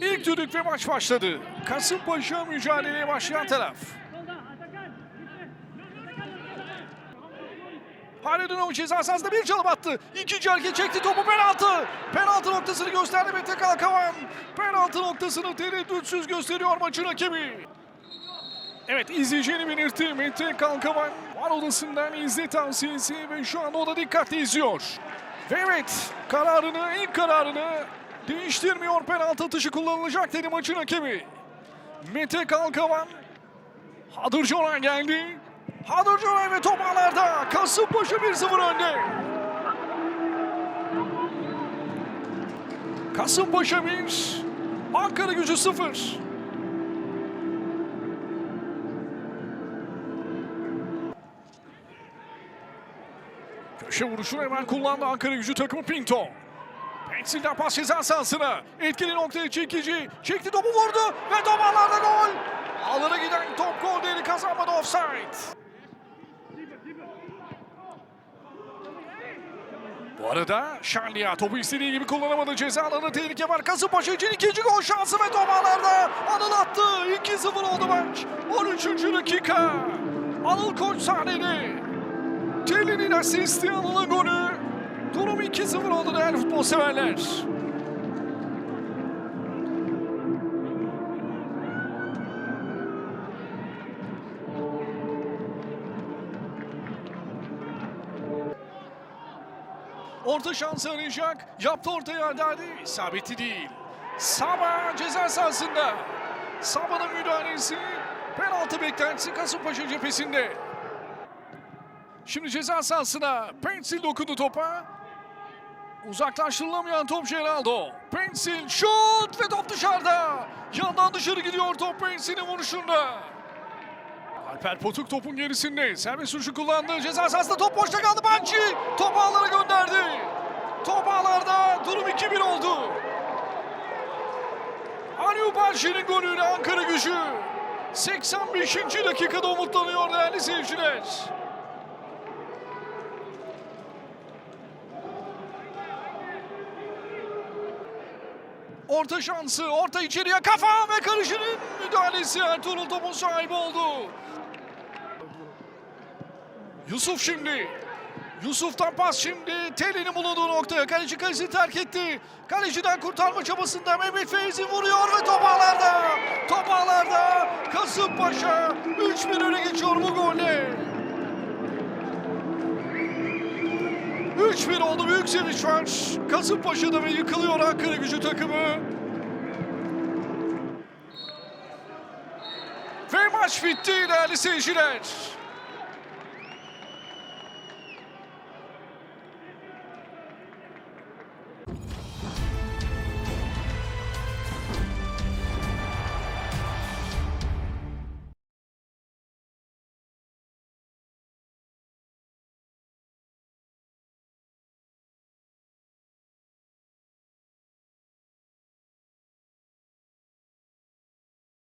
ve maç başladı. Kasımpaşa mücadeleye başlayan taraf. Haridunov ceza sahasında bir çalım attı. İkinci hareket çekti topu penaltı. Penaltı noktasını gösterdi Mete Kalkavan. Penaltı noktasını tereddütsüz gösteriyor maçın hakemi. Evet izleyeceğini belirtti Mete Kalkavan. Var odasından izle tavsiyesi ve şu anda o da dikkatle izliyor. Ve evet kararını ilk kararını değiştirmiyor penaltı atışı kullanılacak dedi maçın hakemi. Mete Kalkavan Hadırcıoray geldi. Hadırcıoray ve top ağlarda. Kasımpaşa 1-0 önde. Kasımpaşa 1, Ankara gücü 0. Köşe vuruşunu hemen kullandı Ankara gücü takımı Pinto. Pensil'den pas ceza sahasına. Etkili noktaya çekici. Çekti topu vurdu ve top gol. Alana giden top gol değeri kazanmadı offside. Bu arada Şanliya topu istediği gibi kullanamadı. Ceza alanı tehlike var. Kasımpaşa için ikinci gol şansı ve top. Anıl attı. 2-0 oldu maç. 13. dakika. Anıl Koç sahnede. Telinin asisti Anıl'ın golü. Durum 2-0 oldu değerli futbol severler. Orta şansı arayacak. Yaptı ortaya Haddadi. İsabeti değil. Saba ceza sahasında. Saba'nın müdahalesi. Penaltı beklentisi Kasımpaşa cephesinde. Şimdi ceza sahasına Pensil dokundu topa. Uzaklaştırılamayan top Geraldo. Pensil şut ve top dışarıda. Yandan dışarı gidiyor top Pensil'in vuruşunda. Alper Potuk topun gerisinde. Serbest vuruşu kullandı. Ceza sahasında top boşta kaldı. Banci top ağlara gönderdi. Top ağlarda durum 2-1 oldu. Aliu Banşi'nin golüyle Ankara gücü. 85. dakikada umutlanıyor değerli seyirciler. Orta şansı, orta içeriye kafa ve karışının müdahalesi Ertuğrul topun sahibi oldu. Yusuf şimdi. Yusuf'tan pas şimdi. Telinin bulunduğu noktaya. Kaleci kalesini terk etti. Kaleciden kurtarma çabasında Mehmet Feyzi vuruyor ve top ağlarda. Top ağlarda. Kasımpaşa 3-1 öne geçiyor bu golle. 3-1 oldu. Büyük sevinç var. Kasımpaşa'da ve yıkılıyor Ankara gücü takımı. Ve maç bitti değerli seyirciler.